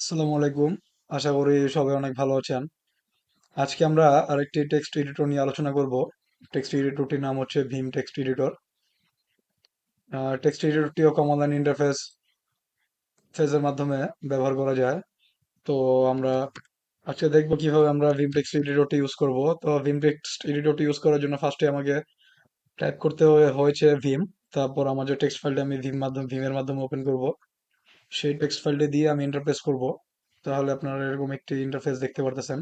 আসসালামু আলাইকুম। আশা করি সবাই অনেক ভালো আছেন। আজকে আমরা আরেকটি টেক্সট এডিটর নিয়ে আলোচনা করব। টেক্সট এডিটরটির নাম হচ্ছে ভীম টেক্সট এডিটর টেক্সট এডিটরটিও কমন লাইন ইন্টারফেস ফেজের মাধ্যমে ব্যবহার করা যায়। তো আমরা আজকে দেখব কীভাবে আমরা ভীম টেক্সট এডিটরটি ইউজ করব। তো ভীম টেক্সট এডিটরটি ইউজ করার জন্য ফার্স্টে আমাকে টাইপ করতে হয়েছে ভীম। তারপর আমার যে টেক্সট ফাইলটা আমি ভীম মাধ্যমে ভীমের মাধ্যমে ওপেন করব। সেই টেক্সট ফাইলটি দিয়ে আমি ইন্টারফেস করব। তাহলে আপনারা এরকম একটি ইন্টারফেস দেখতে পারতেছেন।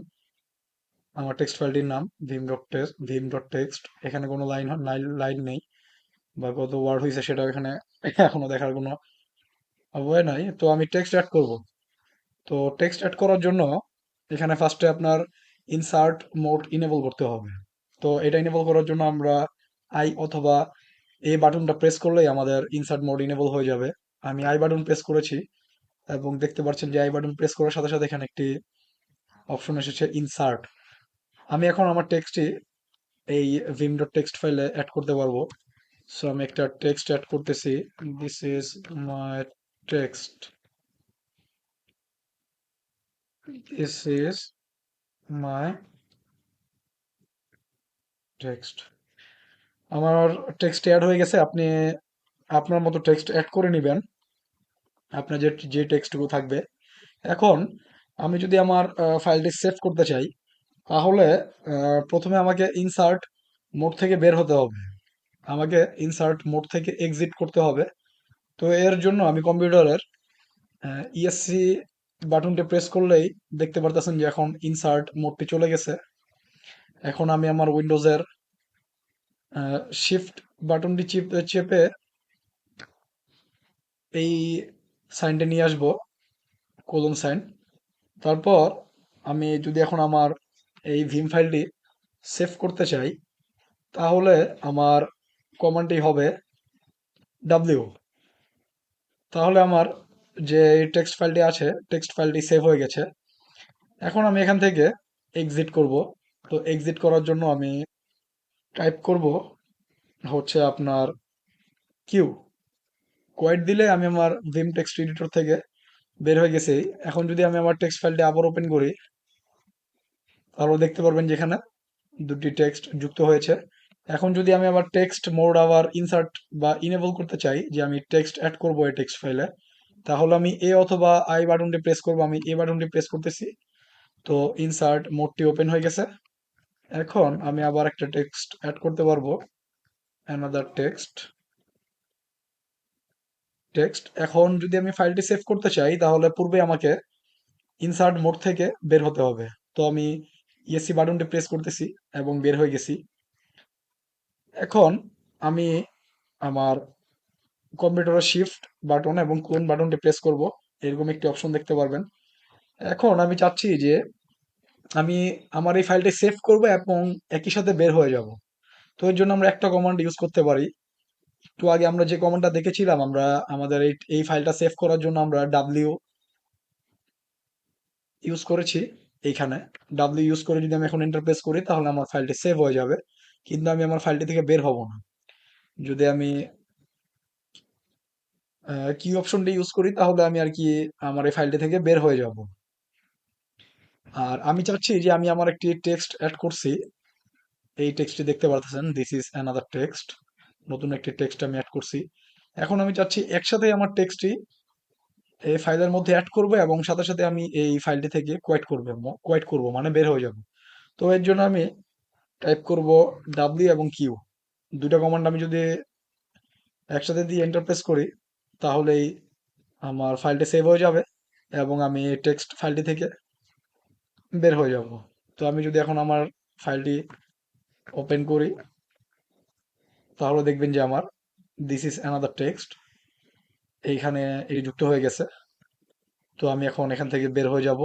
আমার টেক্সট ফাইলটির নাম Vim dot text Vim dot text এখানে কোনো লাইন লাইন নেই। বা কত ওয়ার্ড হয়েছে সেটা এখানে এখনও দেখার কোনো উপায় নাই। তো আমি টেক্সট অ্যাড করব। তো টেক্সট অ্যাড করার জন্য এখানে ফার্স্টে আপনার ইনসার্ট মোড ইনেবল করতে হবে। তো এটা ইনেবল করার জন্য আমরা আই অথবা এই বাটনটা প্রেস করলেই আমাদের ইনসার্ট মোড ইনেবল হয়ে যাবে। আমি আই বাটন প্রেস করেছি এবং দেখতে পাচ্ছেন যে আই বাটন প্রেস করার সাথে সাথে এখানে একটি অপশন এসেছে ইনসার্ট আমি এখন আমার টেক্সটটি এই ভিম ডট টেক্সট ফাইলে অ্যাড করতে পারব। সো আমি একটা টেক্সট অ্যাড করতেছি। This is my text this is my text আমার টেক্সট অ্যাড হয়ে গেছে। আপনি আপনার মতো টেক্সট অ্যাড করে নেবেন। আপনার যে যে টেক্সটগুলো থাকবে। এখন আমি যদি আমার ফাইলটি সেভ করতে চাই, তাহলে প্রথমে আমাকে ইনসার্ট মোড থেকে বের হতে হবে। আমাকে ইনসার্ট মোড থেকে এক্সিট করতে হবে। তো এর জন্য আমি কম্পিউটারের ইএসসি বাটনটি প্রেস করলেই দেখতে পারতেছেন যে এখন ইনসার্ট মোডটি চলে গেছে। এখন আমি আমার উইন্ডোজের শিফট বাটনটি চেপে এই সাইনটা নিয়ে আসব কোলন সাইন তারপর আমি যদি এখন আমার এই ভিম ফাইলটি সেভ করতে চাই, তাহলে আমার কমান্ডটি হবে ডাব্লিউ তাহলে আমার যে টেক্সট ফাইলটি আছে টেক্সট ফাইলটি সেভ হয়ে গেছে। এখন আমি এখান থেকে এক্সিট করব। তো এক্সিট করার জন্য আমি টাইপ করব, হচ্ছে আপনার কিউ কোয়াইট দিলে আমি আমার ভিম টেক্সট এডিটর থেকে বের হয়ে গেছি। এখন যদি আমি আমার টেক্সট ফাইলটি আবার ওপেন করি, তাহলে দেখতে পারবেন যেখানে দুটি টেক্সট যুক্ত হয়েছে। এখন যদি আমি আবার টেক্সট মোড আবার ইনসার্ট বা ইনেবল করতে চাই, যে আমি টেক্সট অ্যাড করব এই টেক্সট ফাইলে তাহলে আমি এ অথবা আই বাটনটি প্রেস করব। আমি এ বাটনটি প্রেস করতেছি, তো ইনসার্ট মোডটি ওপেন হয়ে গেছে। এখন আমি আবার একটা টেক্সট অ্যাড করতে পারব। অ্যানাদার টেক্সট টেক্সট এখন যদি আমি ফাইলটি সেভ করতে চাই, তাহলে পূর্বে আমাকে ইনসার্ট মোড থেকে বের হতে হবে। তো আমি ইএসসি বাটনটি প্রেস করতেছি এবং বের হয়ে গেছি। এখন আমি আমার কম্পিউটারের শিফট বাটন এবং কোন বাটনটি প্রেস করব। এরকম একটি অপশন দেখতে পারবেন। এখন আমি চাচ্ছি যে আমি আমার এই ফাইলটি সেভ করব এবং একই সাথে বের হয়ে যাব। তো এর জন্য আমরা একটা কমান্ড ইউজ করতে পারি। একটু আগে আমরা যে কমান্ডটা দেখেছিলাম, আমরা আমাদের এই এই ফাইলটা সেভ করার জন্য আমরা ডাব্লিউ ইউজ করেছি এইখানে। ডাব্লিউ ইউজ করে যদি আমি এখন এন্টার প্রেস করি, তাহলে আমার ফাইলটি সেভ হয়ে যাবে। কিন্তু আমি আমার ফাইলটি থেকে বের হব না। যদি আমি কি অপশনটি ইউজ করি, তাহলে আমি আর কি আমার এই ফাইলটি থেকে বের হয়ে যাব। আর আমি চাচ্ছি যে আমি আমার একটি টেক্সট অ্যাড করছি। এই টেক্সটটি দেখতে পারতেছেন দিস ইজ অ্যানাদার টেক্সট নতুন একটি টেক্সট আমি অ্যাড করছি। এখন আমি চাচ্ছি একসাথে আমার টেক্সটটি এই ফাইলের মধ্যে অ্যাড করব এবং সাথে সাথে আমি এই ফাইলটি থেকে কোয়াইট করব কোয়াইট করব মানে বের হয়ে যাব। তো এর জন্য আমি টাইপ করব ডাব্লিউ এবং কিউ দুইটা কমান্ড আমি যদি একসাথে দিয়ে এন্টারপ্রেস করি, তাহলেই আমার ফাইলটি সেভ হয়ে যাবে এবং আমি টেক্সট ফাইলটি থেকে বের হয়ে যাব। তো আমি যদি এখন আমার ফাইলটি ওপেন করি তাহলে দেখবেন যে আমার দিস ইজ অ্যানাদার টেক্সট এইখানে এটি যুক্ত হয়ে গেছে। তো আমি এখন এখান থেকে বের হয়ে যাব।